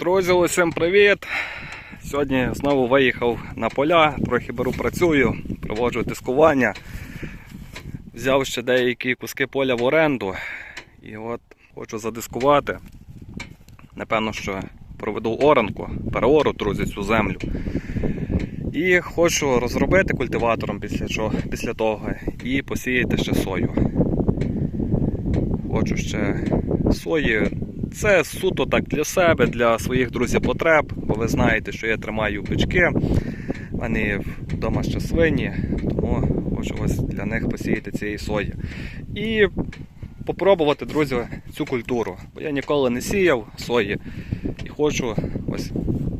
Друзі, усім привіт! Сьогодні знову виїхав на поля, трохи беру працюю, проводжу дискування. Взяв ще деякі куски поля в оренду і от хочу задискувати. Напевно, що проведу оранку, переору, друзі, цю землю. І хочу розробити культиватором після, чого, після того і посіяти ще сою. Хочу ще сої. Це суто так для себе, для своїх друзів потреб, бо ви знаєте, що я тримаю бички. Мене вдома ще свині, тому хочу ось для них посіяти цієї сої. І попробувати, друзі, цю культуру. Бо я ніколи не сіяв сої і хочу ось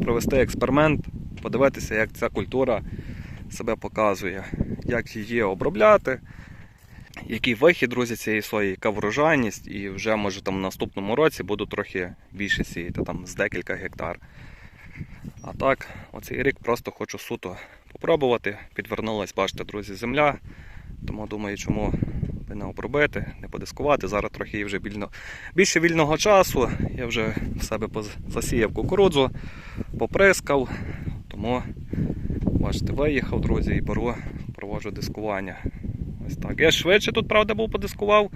провести експеримент, подивитися, як ця культура себе показує, як її обробляти який вихід, друзі, цієї сої, яка врожайність, і вже може там в наступному році буду трохи більше сіяти, там з декілька гектар. А так, оцей рік просто хочу суто попробувати. Підвернулась, бачите, друзі, земля. Тому думаю, чому би не обробити, не подискувати. Зараз трохи вже вільно, більше вільного часу. Я вже в себе засіяв кукурудзу, поприскав. Тому, бачите, виїхав, друзі, і беру, проводжу дискування. Ось так. Я швидше тут, правда, був подискував.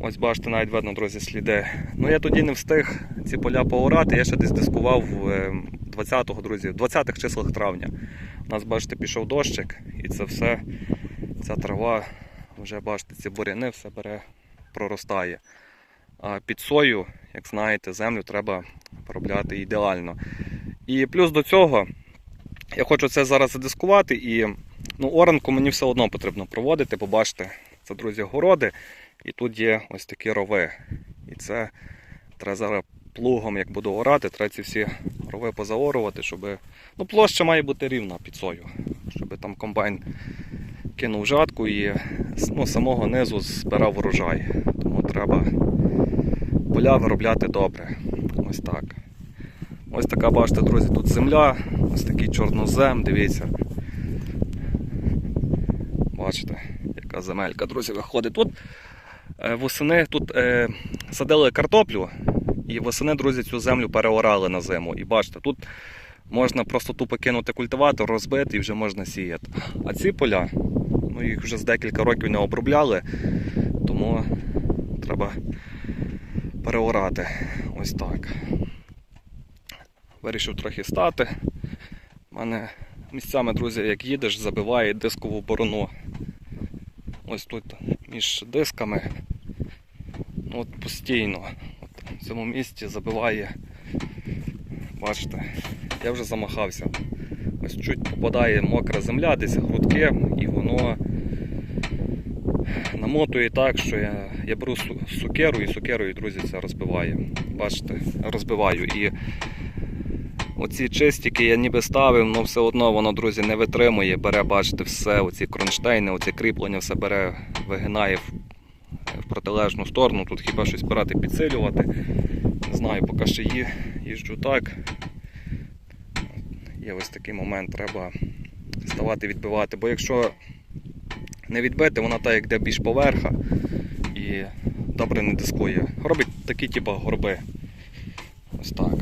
Ось бачите, навіть видно, друзі, сліди. Ну я тоді не встиг ці поля поорати, я ще десь дискував е, 20-го, друзі, в 20-х числах травня. У нас, бачите, пішов дощик, і це все, ця трава, вже бачите, ці буряни все бере, проростає. А під сою, як знаєте, землю треба обробляти ідеально. І плюс до цього, я хочу це зараз задискувати і Ну, оранку мені все одно потрібно проводити, побачите, це, друзі, городи. І тут є ось такі рови. І це треба зараз плугом, як буду орати, треба ці всі рови позаорувати, щоб. Ну, площа має бути рівна під сою, щоб там комбайн кинув жатку і з ну, самого низу збирав урожай. Тому треба поля виробляти добре. Ось так. Ось така, бачите, друзі, тут земля, ось такий чорнозем, дивіться. Бачите, яка земелька, друзі, виходить. Тут е, восени тут е, садили картоплю, і восени, друзі, цю землю переорали на зиму. І бачите, тут можна просто тупо кинути культиватор, розбити і вже можна сіяти. А ці поля, ну їх вже з декілька років не обробляли, тому треба переорати. Ось так. Вирішив трохи стати. У мене місцями, друзі, як їдеш, забиває дискову борону. Ось тут між дисками. Ну, от постійно. От в цьому місці забиває. Бачите, я вже замахався. Ось чуть попадає мокра земля, десь грудки, і воно намотує так, що я, я беру сукеру і сукерою, друзі, це розбиває. Бачите, розбиваю. І Оці чистики я ніби ставив, але все одно воно, друзі, не витримує. Бере, бачите, все, оці кронштейни, оці кріплення, все бере, вигинає в, протилежну сторону. Тут хіба щось брати, підсилювати. Не знаю, поки ще ї, їжджу так. Є ось такий момент, треба ставати відбивати. Бо якщо не відбити, вона так як йде більш поверха і добре не дискує. Робить такі типу горби. Ось так.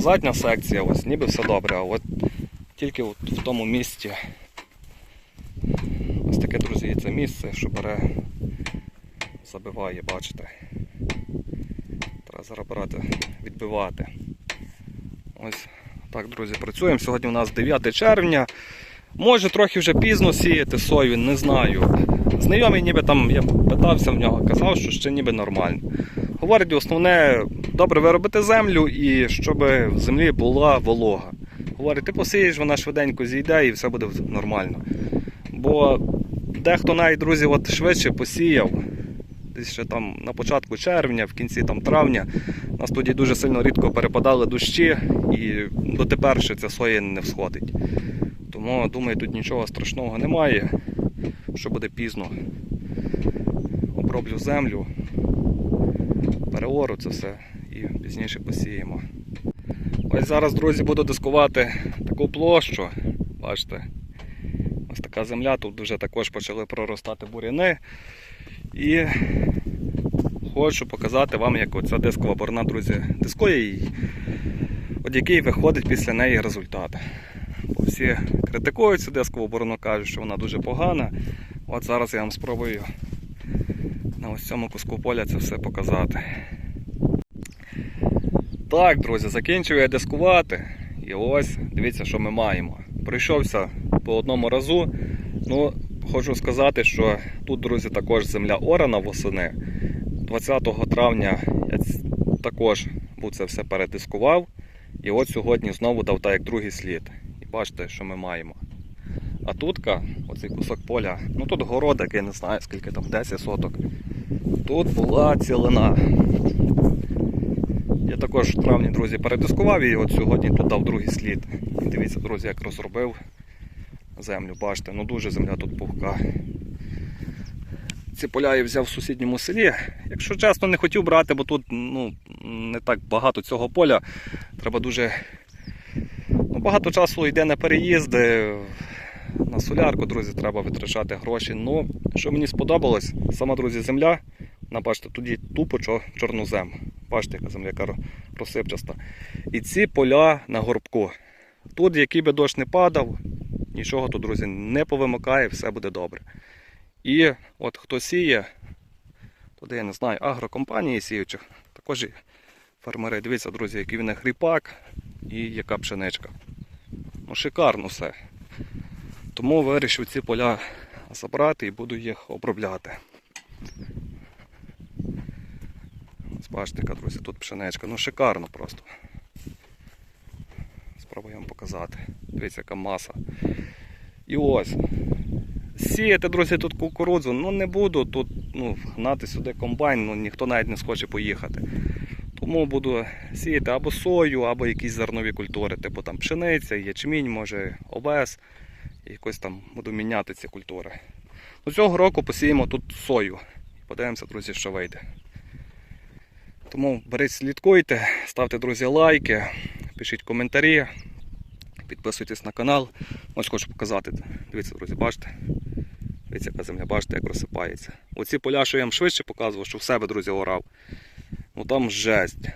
Задня секція, ось ніби все добре, а от тільки от в тому місці. Ось таке, друзі, це місце, що бере, забиває, бачите. Треба зараз брати, відбивати. Ось так, друзі, працюємо. Сьогодні у нас 9 червня. Може трохи вже пізно сіяти сою, не знаю. Знайомий ніби там, я питався в нього, казав, що ще ніби нормально. Говорить, основне добре виробити землю і щоб в землі була волога. Говорить, ти посієш, вона швиденько зійде і все буде нормально. Бо дехто навіть, друзі, от швидше посіяв, десь ще там на початку червня, в кінці там травня. У нас тоді дуже сильно рідко перепадали дощі і дотепер ще ця соя не всходить. Тому думаю, тут нічого страшного немає, що буде пізно. Оброблю землю, переору це все пізніше посіємо. Ось зараз, друзі, буду дискувати таку площу. Бачите, ось така земля, тут вже також почали проростати буряни. І хочу показати вам, як оця дискова борона, друзі, дискує її. от який виходить після неї результат. Бо всі критикують цю дискову оборону, кажуть, що вона дуже погана. От зараз я вам спробую на ось цьому куску поля це все показати. Так, друзі, закінчив я дискувати. І ось дивіться, що ми маємо. Пройшовся по одному разу. Ну, хочу сказати, що тут, друзі, також земля орана восени. 20 травня я також був це все передискував. І от сьогодні знову дав так як другий слід. І бачите, що ми маємо. А тутка, оцей кусок поля, ну тут городик, я не знаю скільки там, 10 соток. Тут була цілина. Я також в травні, друзі, передискував і от сьогодні тут дав другий слід. І дивіться, друзі, як розробив землю. Бачите, ну дуже земля тут пухка. Ці поля я взяв в сусідньому селі. Якщо чесно, не хотів брати, бо тут ну, не так багато цього поля. Треба дуже ну, багато часу йде на переїзди. На солярку, друзі, треба витрачати гроші. Ну, що мені сподобалось, сама, друзі, земля. Бачите, тоді тупо чор- чорнозем. Бачите, яка земля яка. І ці поля на горбку. Тут, який би дощ не падав, нічого тут, друзі, не повимикає, все буде добре. І от хто сіє, туди я не знаю, агрокомпанії сіючі, також фермери. Дивіться, друзі, який він хріпак і яка пшеничка. Ну, шикарно все. Тому вирішив ці поля забрати і буду їх обробляти. Бачите, друзі, тут пшеничка. Ну шикарно просто. Спробую вам показати. Дивіться, яка маса. І ось. Сіяти, друзі, тут кукурудзу, ну не буду тут ну, гнати сюди комбайн, ну ніхто навіть не схоче поїхати. Тому буду сіяти або сою, або якісь зернові культури, типу там пшениця, ячмінь, може овес. І якось там буду міняти ці культури. Ну, цього року посіємо тут сою. Подивимося, друзі, що вийде. Тому беріть, слідкуйте, ставте, друзі, лайки, пишіть коментарі, підписуйтесь на канал. Ось хочу показати. Дивіться, друзі, бачите? Дивіться, яка земля, бачите, як розсипається. Оці поля, що я вам швидше показував, що в себе, друзі, орав. Ну там жесть.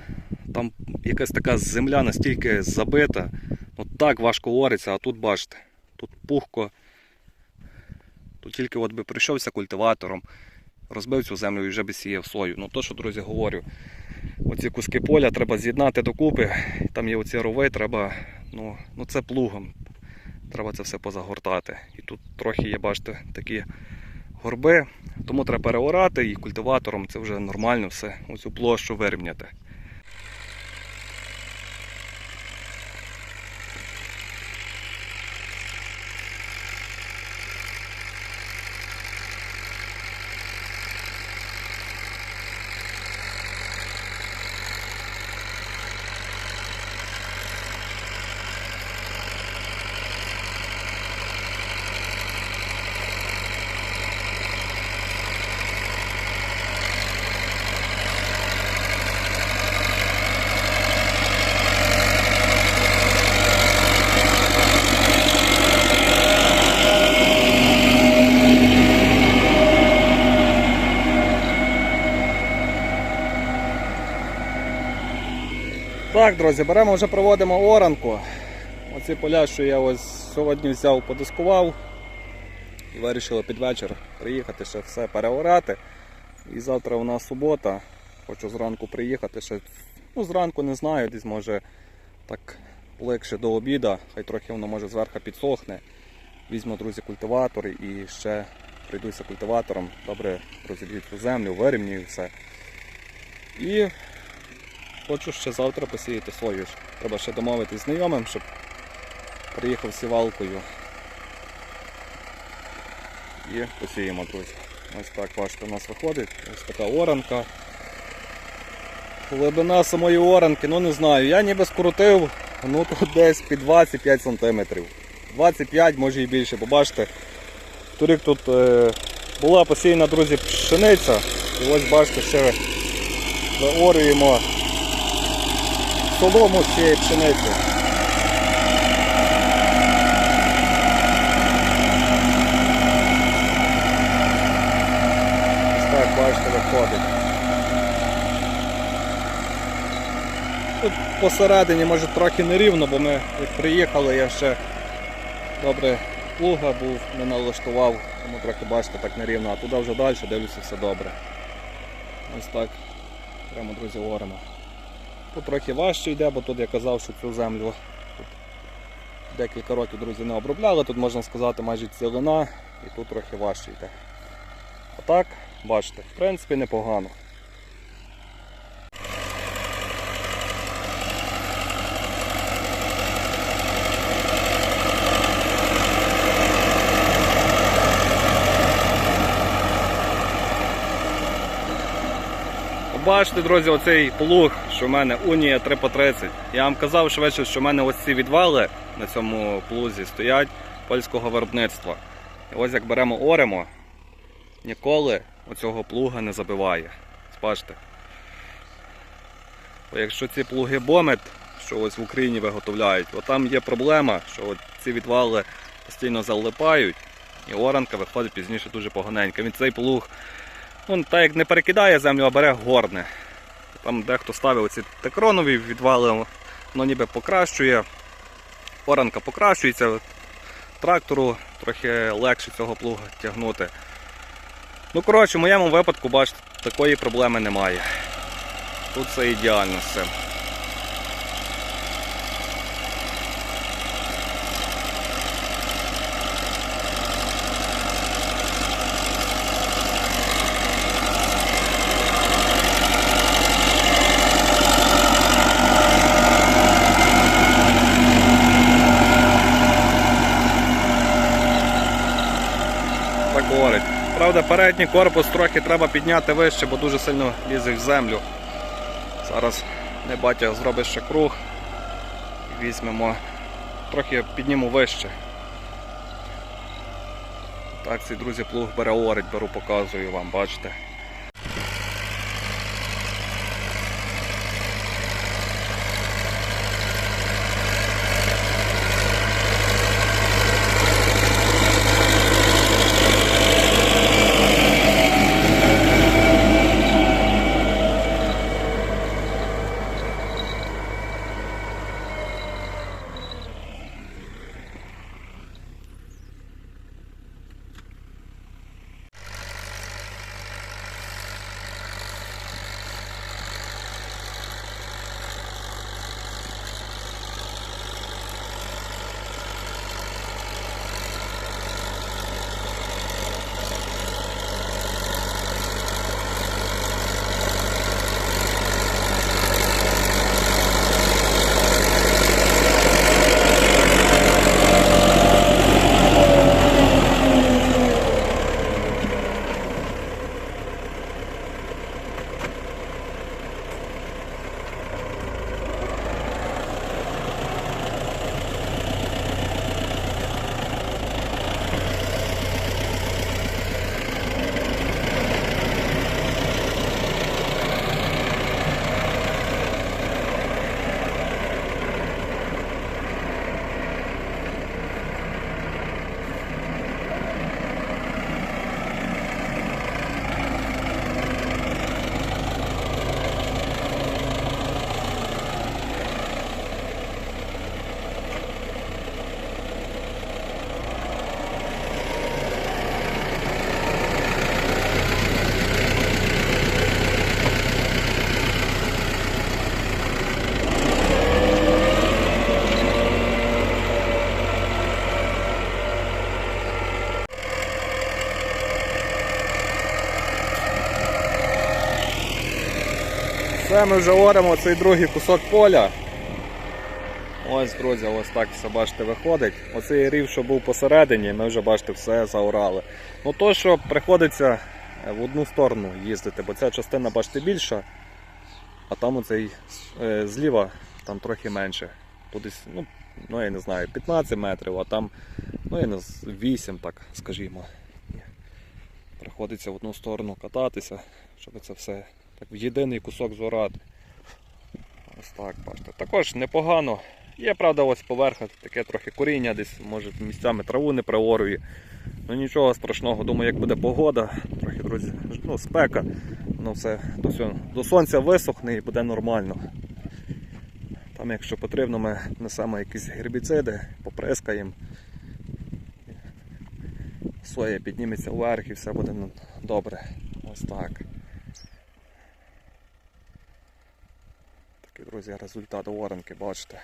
Там якась така земля настільки забита, ну так важко ориться, а тут бачите, тут пухко. Тут тільки от би прийшовся культиватором, розбив цю землю і вже би сіяв сою. Ну то, що, друзі, говорю, оці куски поля треба з'єднати докупи. Там є оці рови, треба, ну, ну це плугом. Треба це все позагортати. І тут трохи є, бачите, такі горби. Тому треба переорати і культиватором це вже нормально все, оцю площу вирівняти. Так, друзі, беремо вже проводимо оранку. Оці поля, що я ось сьогодні взяв, подискував. І вирішили під вечір приїхати ще все переорати. І завтра у нас субота. Хочу зранку приїхати ще. Ну, зранку не знаю, десь може так легше до обіда, хай трохи воно може зверху підсохне. Візьму, друзі, культиватор і ще прийдуся культиватором, добре розіб'ю цю землю, вирівнюю все. І хочу ще завтра посіяти сою. Треба ще домовитись знайомим, щоб приїхав сівалкою. І посіємо, друзі. Ось так бачите, у нас виходить. Ось така оранка. Глибина самої оранки, ну не знаю, я ніби скрутив, ну тут десь під 25 см. 25, може і більше, бо бачите, торік тут е, була посіяна, друзі, пшениця. І ось бачите, ще заорюємо солому з цієї пшениці. Ось так, бачите, виходить. Тут посередині може трохи нерівно, бо ми як приїхали, я ще добре плуга був, не налаштував, тому трохи бачите так нерівно, а туди вже далі дивлюся все добре. Ось так. Прямо, друзі, говоримо. Тут трохи важче йде, бо тут я казав, що цю землю декілька років, друзі, не обробляли. Тут можна сказати майже цілина і тут трохи важче йде. А так, бачите, в принципі непогано. Бачите, друзі, оцей плуг, що в мене Унія 3 по 30. Я вам казав швидше, що в мене ось ці відвали на цьому плузі стоять польського виробництва. І ось як беремо оремо, ніколи оцього плуга не забиває. Бачите? Бо якщо ці плуги бомет, що ось в Україні виготовляють, от там є проблема, що ці відвали постійно залипають, і оранка виходить пізніше дуже поганенька. Він цей плуг Ну, так як не перекидає землю, а бере горне. Там дехто ставив ці текронові відвали, воно ніби покращує. Оранка покращується, трактору трохи легше цього плуга тягнути. Ну, коротше, в моєму випадку, бачите, такої проблеми немає. Тут все ідеально з цим. так говорить. Правда, передній корпус трохи треба підняти вище, бо дуже сильно лізе в землю. Зараз не батя зробить ще круг візьмемо, трохи підніму вище. Так цей друзі плуг бере орить, беру, показую вам, бачите. Все, ми вже оремо цей другий кусок поля. Ось, друзі, ось так все бачите виходить. Оцей рів, що був посередині, ми вже бачите все заорали. Ну то, що приходиться е, в одну сторону їздити, бо ця частина, бачите, більша, а там оцей е, зліва там трохи менше. Тут десь, ну, ну я не знаю, 15 метрів, а там ну, я не, з- 8, так скажімо. Приходиться в одну сторону кататися, щоб це все так в єдиний кусок зорати. Ось так, бачите. Також непогано. Є, правда, ось поверха таке трохи коріння, десь може місцями траву не приорює. Ну нічого страшного, думаю, як буде погода, трохи, друзі, ну, спека, воно все до, до сонця висохне і буде нормально. Там, якщо потрібно, ми несемо якісь гербіциди, поприскаємо. Соя підніметься вверх і все буде ну, добре. Ось так. Такий, друзі, результат оранки, бачите.